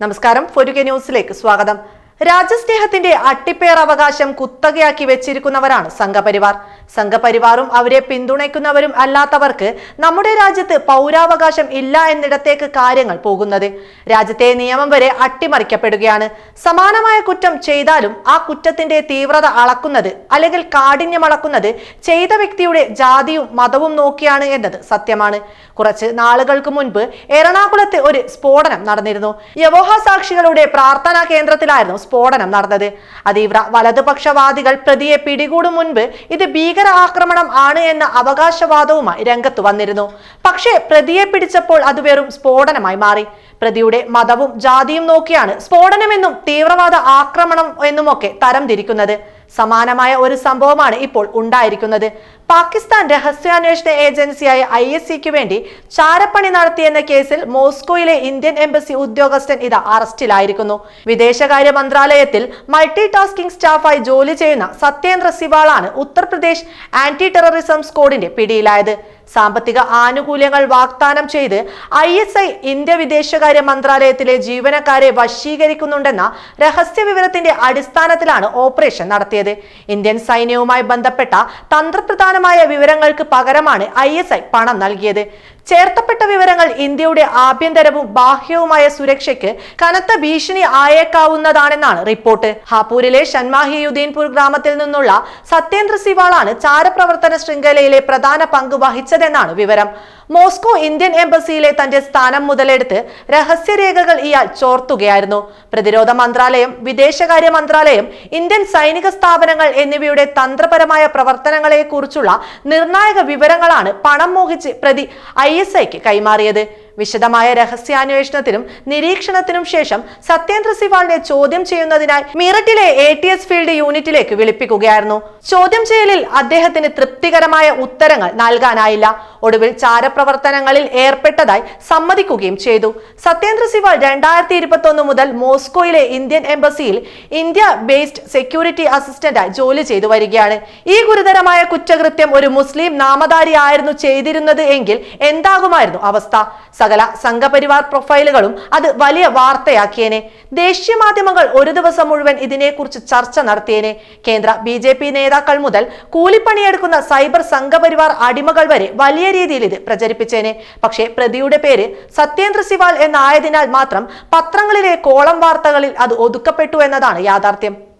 നമസ്കാരം. ഫൊരുകെ ന്യൂസിലേക്ക് സ്വാഗതം. രാജ്യസ്നേഹത്തിന്റെ അട്ടിപ്പേർ അവകാശം കുത്തകയാക്കി വെച്ചിരിക്കുന്നവരാണ് സംഘപരിവാർ. സംഘപരിവാറും അവരെ പിന്തുണയ്ക്കുന്നവരും അല്ലാത്തവർക്ക് നമ്മുടെ രാജ്യത്ത് പൗരാവകാശം ഇല്ല എന്നിടത്തേക്ക് കാര്യങ്ങൾ പോകുന്നത്. രാജ്യത്തെ നിയമം വരെ അട്ടിമറിക്കപ്പെടുകയാണ്. സമാനമായ കുറ്റം ചെയ്താലും ആ കുറ്റത്തിന്റെ തീവ്രത അളക്കുന്നത് അല്ലെങ്കിൽ കാഠിന്യം അളക്കുന്നത് ചെയ്ത വ്യക്തിയുടെ ജാതിയും മതവും നോക്കിയാണ് എന്നത് സത്യമാണ്. കുറച്ച് നാളുകൾക്ക് മുൻപ് എറണാകുളത്ത് ഒരു സ്ഫോടനം നടന്നിരുന്നു. യവോഹ സാക്ഷികളുടെ പ്രാർത്ഥനാ കേന്ദ്രത്തിലായിരുന്നു സ്ഫോടനം നടന്നത്. അതീവ്ര വലതുപക്ഷവാദികൾ പ്രതിയെ പിടികൂടും മുൻപ് ഇത് ഭീകര ആക്രമണം ആണ് എന്ന അവകാശവാദവുമായി രംഗത്ത് വന്നിരുന്നു. പക്ഷേ പ്രതിയെ പിടിച്ചപ്പോൾ അത് വെറും സ്ഫോടനമായി മാറി. പ്രതിയുടെ മതവും ജാതിയും നോക്കിയാണ് സ്ഫോടനമെന്നും തീവ്രവാദ ആക്രമണം എന്നുമൊക്കെ തരംതിരിക്കുന്നത് സമാനമായ ഒരു സംഭവമാണ് ഇപ്പോൾ ഉണ്ടായിരിക്കുന്നത്. പാകിസ്ഥാൻ രഹസ്യാന്വേഷണ ഏജൻസിയായ ഐ എസ് സിക്ക് വേണ്ടി ചാരപ്പണി നടത്തിയെന്ന കേസിൽ മോസ്കോയിലെ ഇന്ത്യൻ എംബസി ഉദ്യോഗസ്ഥൻ ഇത് അറസ്റ്റിലായിരിക്കുന്നു. വിദേശകാര്യ മന്ത്രാലയത്തിൽ മൾട്ടി ടാസ്കിംഗ് സ്റ്റാഫായി ജോലി ചെയ്യുന്ന സത്യേന്ദ്ര സിവാളാണ് ഉത്തർപ്രദേശ് ആന്റി ടെററിസം സ്ക്വാഡിന്റെ പിടിയിലായത്. സാമ്പത്തിക ആനുകൂല്യങ്ങൾ വാഗ്ദാനം ചെയ്ത് ഐ എസ് ഐ ഇന്ത്യ വിദേശകാര്യ മന്ത്രാലയത്തിലെ ജീവനക്കാരെ വശീകരിക്കുന്നുണ്ടെന്ന രഹസ്യ വിവരത്തിന്റെ അടിസ്ഥാനത്തിലാണ് ഓപ്പറേഷൻ നടത്തിയത്. ഇന്ത്യൻ സൈന്യവുമായി ബന്ധപ്പെട്ട തന്ത്രപ്രധാനമായ വിവരങ്ങൾക്ക് പകരമാണ് ഐ പണം നൽകിയത്. ചേർത്തപ്പെട്ട വിവരങ്ങൾ ഇന്ത്യയുടെ ആഭ്യന്തരവും ബാഹ്യവുമായ സുരക്ഷയ്ക്ക് കനത്ത ഭീഷണി ആയേക്കാവുന്നതാണെന്നാണ് റിപ്പോർട്ട്. ഹാപൂരിലെ ഷൻമാഹിയുദ്ദീൻപൂർ ഗ്രാമത്തിൽ നിന്നുള്ള സത്യേന്ദ്ര സിവാളാണ് ചാരപ്രവർത്തന ശൃംഖലയിലെ പ്രധാന പങ്ക് വഹിച്ചതെന്നാണ് വിവരം. മോസ്കോ ഇന്ത്യൻ എംബസിയിലെ തന്റെ സ്ഥാനം മുതലെടുത്ത് രഹസ്യരേഖകൾ ഇയാൾ ചോർത്തുകയായിരുന്നു. പ്രതിരോധ മന്ത്രാലയം വിദേശകാര്യ മന്ത്രാലയം ഇന്ത്യൻ സൈനിക സ്ഥാപനങ്ങൾ എന്നിവയുടെ തന്ത്രപരമായ പ്രവർത്തനങ്ങളെക്കുറിച്ചുള്ള നിർണായക വിവരങ്ങളാണ് പണം മോഹിച്ച് പ്രതി ഐ എസ് ഐക്ക് കൈമാറിയത്. വിശദമായ രഹസ്യാന്വേഷണത്തിനും നിരീക്ഷണത്തിനും ശേഷം സത്യേന്ദ്ര സിവാളിനെ ചോദ്യം ചെയ്യുന്നതിനായി മീററ്റിലെ എ ടി എസ് ഫീൽഡ് യൂണിറ്റിലേക്ക് വിളിപ്പിക്കുകയായിരുന്നു. ചോദ്യം ചെയ്യലിൽ അദ്ദേഹത്തിന് തൃപ്തികരമായ ഉത്തരങ്ങൾ നൽകാനായില്ല. ഒടുവിൽ ചാരപ്രവർത്തനങ്ങളിൽ ഏർപ്പെട്ടതായി സമ്മതിക്കുകയും ചെയ്തു. സത്യേന്ദ്ര സിവാൾ രണ്ടായിരത്തി ഇരുപത്തി മുതൽ മോസ്കോയിലെ ഇന്ത്യൻ എംബസിയിൽ ഇന്ത്യ ബേസ്ഡ് സെക്യൂരിറ്റി അസിസ്റ്റന്റായി ജോലി ചെയ്തു വരികയാണ്. ഈ ഗുരുതരമായ കുറ്റകൃത്യം ഒരു മുസ്ലിം നാമധാരി ആയിരുന്നു ചെയ്തിരുന്നത് എങ്കിൽ എന്താകുമായിരുന്നു അവസ്ഥ? സകല സംഘപരിവാർ പ്രൊഫൈലുകളും അത് വലിയ വാർത്തയാക്കിയേനെ. ദേശീയ മാധ്യമങ്ങൾ ഒരു ദിവസം മുഴുവൻ ഇതിനെക്കുറിച്ച് ചർച്ച നടത്തിയേനെ. കേന്ദ്ര ബി നേതാക്കൾ മുതൽ കൂലിപ്പണിയെടുക്കുന്ന സൈബർ സംഘപരിവാർ അടിമകൾ വരെ വലിയ രീതിയിൽ ഇത് പ്രചരിപ്പിച്ചേനെ. പക്ഷേ പ്രതിയുടെ പേര് സത്യേന്ദ്ര സിവാൾ എന്നായതിനാൽ മാത്രം പത്രങ്ങളിലെ കോളം വാർത്തകളിൽ അത് ഒതുക്കപ്പെട്ടു എന്നതാണ് യാഥാർത്ഥ്യം.